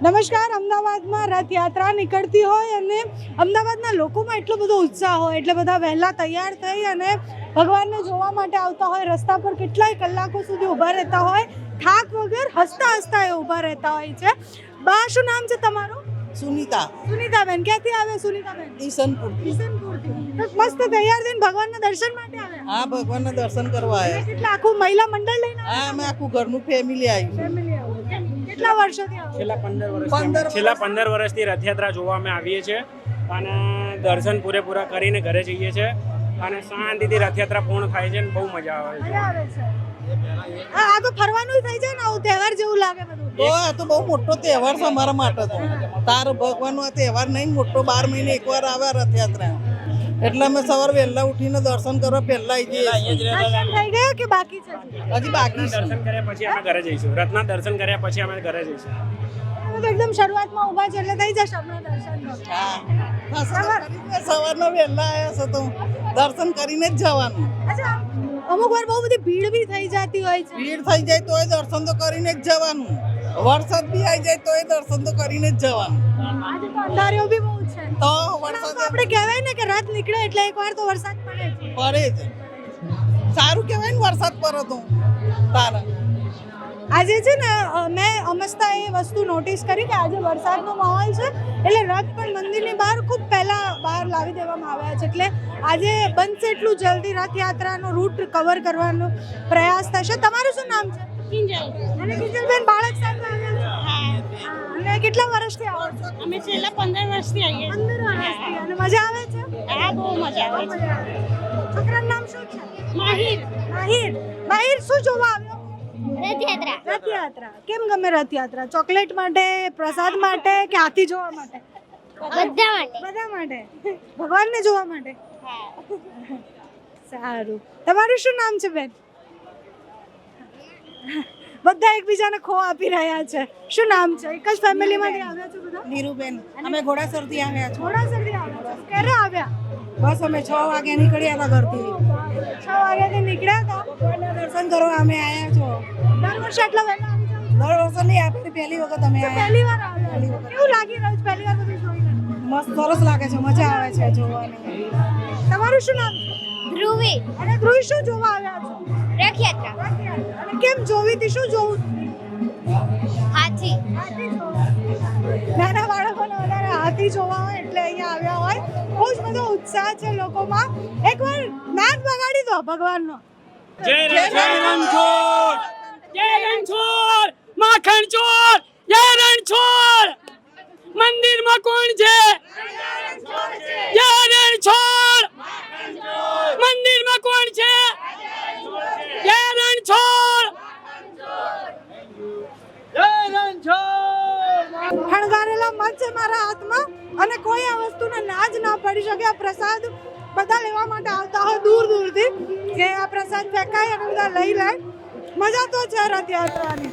નમસ્કાર અમદાવાદમાં રથયાત્રા નીકળતી હોય અને અમદાવાદના લોકોમાં એટલો બધો ઉત્સાહ હોય એટલે બધા વહેલા તૈયાર થઈ અને ભગવાનને જોવા માટે આવતા હોય રસ્તા પર કેટલાય કલાકો સુધી ઊભા રહેતા હોય થાક વગર હસતા હસતા એ ઊભા રહેતા હોય છે. બા શું નામ છે તમારું? સુનીતા. બેન ક્યાંથી આવે સુનીતાબેન? ઈસનપુર કિશનપુરથી. મસ્ત તૈયાર થઈને ભગવાનના દર્શન માટે આવે. હા ભગવાનના દર્શન કરવા કેટલા આખું મહિલા મંડળ લઈને હા અમે આખું ઘરનું ફેમિલી આવ્યું ફેમિલી આવો કેટલા વર્ષોથી છેલ્લા પંદર વર્ષથી છેલ્લા પંદર વર્ષથી રથયાત્રા જોવા અમે આવીએ છીએ અને દર્શન પૂરેપૂરા કરીને ઘરે જઈએ છીએ અને શાંતિથી રથયાત્રા પૂર્ણ થાય છે ને બહુ મજા આવે છે. આ આ તો ફરવાનું થઈ જાય ને આવું તહેવાર જેવું લાગે બધું. તો આ તો બહુ મોટો તહેવાર છે અમારા માટે તો. તાર ભગવાનનો તહેવાર નહીં મોટો બાર મહિને એકવાર આવે રથયાત્રા. એટલે અમે સવારે વહેલા ઉઠીને દર્શન કરવા પહેલા આવી જઈએ દર્શન થઈ ગયા કે બાકી છે? હજી બાકી છે. દર્શન કર્યા પછી અમે ઘરે જઈશું. રથના દર્શન કર્યા પછી અમે ઘરે જઈશું. તો એકદમ શરૂઆતમાં ઊભા છે એટલે થઈ જશે હમણાં દર્શન સવારના વહેલા આવ્યા છો તો દર્શન કરીને જ જવાનું. અમુક વાર બહુ બધી ભીડ બી થઈ જતી હોય છે. ભીડ થઈ જાય તોય દર્શન તો કરીને જ જવાનું. વરસાદ બી આવી જાય તો એ દર્શન તો કરીને જ જવાનું. આજે તો અંધારિયો બી બહુ છે. તો વરસાદ આપણે કહેવાય ને કે રાત નીકળે એટલે એકવાર તો વરસાદ પડે છે પડે છે સારું કહેવાય ને વરસાદ પડે તો. તારા. આજે છે ને મેં અમસ્તા એ વસ્તુ નોટિસ કરી કે આજે વરસાદનો માહોલ છે એટલે રથ પણ મંદિરની બહાર ખૂબ પહેલાં બહાર લાવી દેવામાં આવ્યા છે. એટલે આજે બનશે એટલું જલ્દી રથયાત્રાનો રૂટ કવર કરવાનો પ્રયાસ થશે. તમારું શું નામ છે? કિંજલ. અને કિંજલબેન બાળક સાથે કેટલા વર્ષથી આવો છો? અમે છેલ્લા પંદર વર્ષથી આવીએ છીએ. પંદર વર્ષથી અને મજા આવે છે? હા બહુ મજા આવે છે. મજા આવે છે. છોકરાનું નામ શું છે? માહિર. માહિર. માહિર શું જોવા આવ્યો? રથયાત્રા. રથયાત્રા. કેમ ગમે રથયાત્રા? ચોકલેટ માટે પ્રસાદ માટે કે હાથી જોવા માટે? બધા માટે. બધા માટે. ભગવાનને જોવા માટે? સારું. તમારું શું નામ છે બેન? બધા એકબીજાને ખો આપી રહ્યા છે. શું નામ છે? એક જ ફેમિલીમાંથી આવ્યા છો બધા? નીરુબેન. અમે ઘોડાસરથી આવ્યા છો સુધી આવ્યા છો. ક્યારે આવ્યા? બસ અમે છ વાગે નીકળ્યા હતા ઘરથી. છ વાગ્યાથી નીકળ્યા હતા? દર્શન કરવા અમે આવ્યા છો. દર વર્ષે આટલા વહેલા? દર વર્ષે નહીં આપણી પહેલી વખત અમે પહેલી વાર આવ્યા કેવું લાગી રહ્યું છે પહેલી વાર બધું જોઈને? મસ્ત સરસ લાગે છે મજા આવે છે જોવાની. તમારું શું નામ છે? ધ્રુવી. અને ધ્રુવી શું જોવા આવ્યા છો? રથયાત્રા કેમ જોવી હતી? શું જોવું હાથી. નાના બાળકોને વધારે હાથી જોવા હોય એટલે અહીંયા આવ્યા હોય. બહુ જ બધો ઉત્સાહ છે લોકોમાં. એકવાર નાદ બગાડી દો ભગવાનનો. જય રણછોડ! જય રણછોડ! માખણ ચોર! જય રણછોડ મંદિરમાં કોણ છે જય રણછોડ મંદિરમાં કોણ છે જય રણછોડ શણગારેલા મત છે મારા હાથમાં અને કોઈ આ વસ્તુને ના જ ના પડી શકે. આ પ્રસાદ બધા લેવા માટે આવતા હોય દૂર દૂરથી. કે આ પ્રસાદ ફેંકાય અને બધા લઈ લે. મજા તો છે રથયાત્રાની.